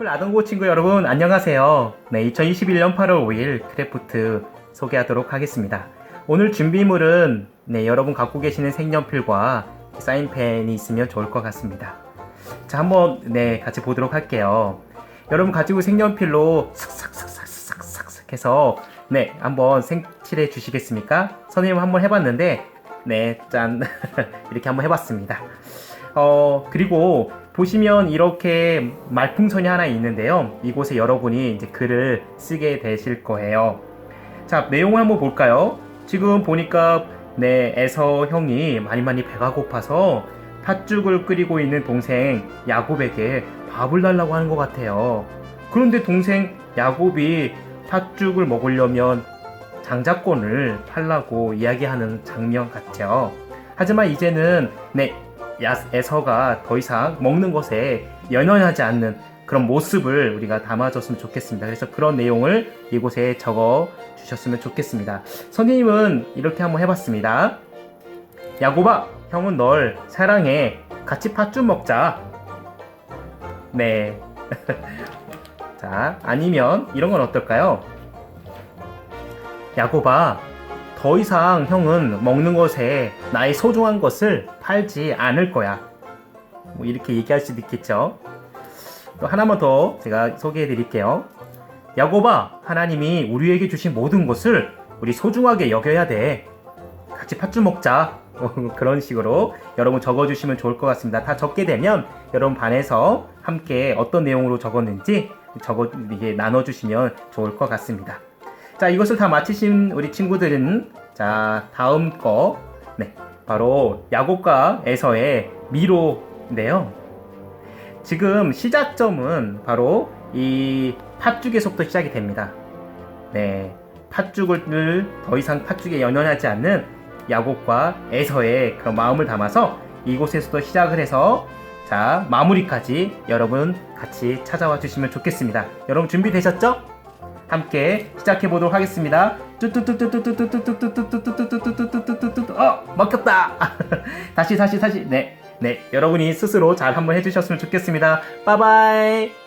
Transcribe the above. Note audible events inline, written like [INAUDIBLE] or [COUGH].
크래프트 아동고 친구 여러분 안녕하세요. 네, 2021년 8월 5일 크래프트 소개하도록 하겠습니다. 오늘 준비물은 네, 여러분 갖고 계시는 색연필과 사인펜이 있으면 좋을 것 같습니다. 자, 한번 네, 같이 보도록 할게요. 여러분 가지고 색연필로 삭삭삭삭삭삭 해서 네, 한번 색칠해 주시겠습니까? 선생님 한번 해봤는데 네, 짠 [LAUGHS] 이렇게 한번 해봤습니다. 어, 그리고 보시면 이렇게 말풍선이 하나 있는데요. 이곳에 여러분이 이제 글을 쓰게 되실 거예요. 자, 내용을 한번 볼까요? 지금 보니까 내 에서 형이 많이 많이 배가 고파서 팥죽을 끓이고 있는 동생 야곱에게 밥을 달라고 하는 것 같아요. 그런데 동생 야곱이 팥죽을 먹으려면 장자권을 팔라고 이야기하는 장면 같죠. 하지만 이제는 내 야에서가 더 이상 먹는 것에 연연하지 않는 그런 모습을 우리가 담아줬으면 좋겠습니다. 그래서 그런 내용을 이곳에 적어 주셨으면 좋겠습니다. 선생님은 이렇게 한번 해봤습니다. 야고바, 형은 널 사랑해. 같이 팥죽 먹자. 네. [LAUGHS] 자, 아니면 이런 건 어떨까요? 야고바, 더 이상 형은 먹는 것에 나의 소중한 것을 팔지 않을 거야. 뭐 이렇게 얘기할 수도 있겠죠. 또 하나만 더 제가 소개해 드릴게요. 야고바, 하나님이 우리에게 주신 모든 것을 우리 소중하게 여겨야 돼. 같이 팥죽 먹자. [LAUGHS] 그런 식으로 여러분 적어주시면 좋을 것 같습니다. 다 적게 되면 여러분 반에서 함께 어떤 내용으로 적었는지 적어 이게 나눠주시면 좋을 것 같습니다. 자, 이것을 다 마치신 우리 친구들은 자, 다음 거. 네. 바로 야곱과에서의 미로인데요. 지금 시작점은 바로 이 팥죽에서부터 시작이 됩니다. 네. 팥죽을 더 이상 팥죽에 연연하지 않는 야곱과 에서의 그런 마음을 담아서 이곳에서도 시작을 해서 자 마무리까지 여러분 같이 찾아와 주시면 좋겠습니다. 여러분 준비되셨죠? 함께 시작해 보도록 하겠습니다. 어 먹혔다. 다시 다시 다시 네. 네, 여러분이 스스로 잘 한번 해주셨으면 좋겠습니다. 빠바이!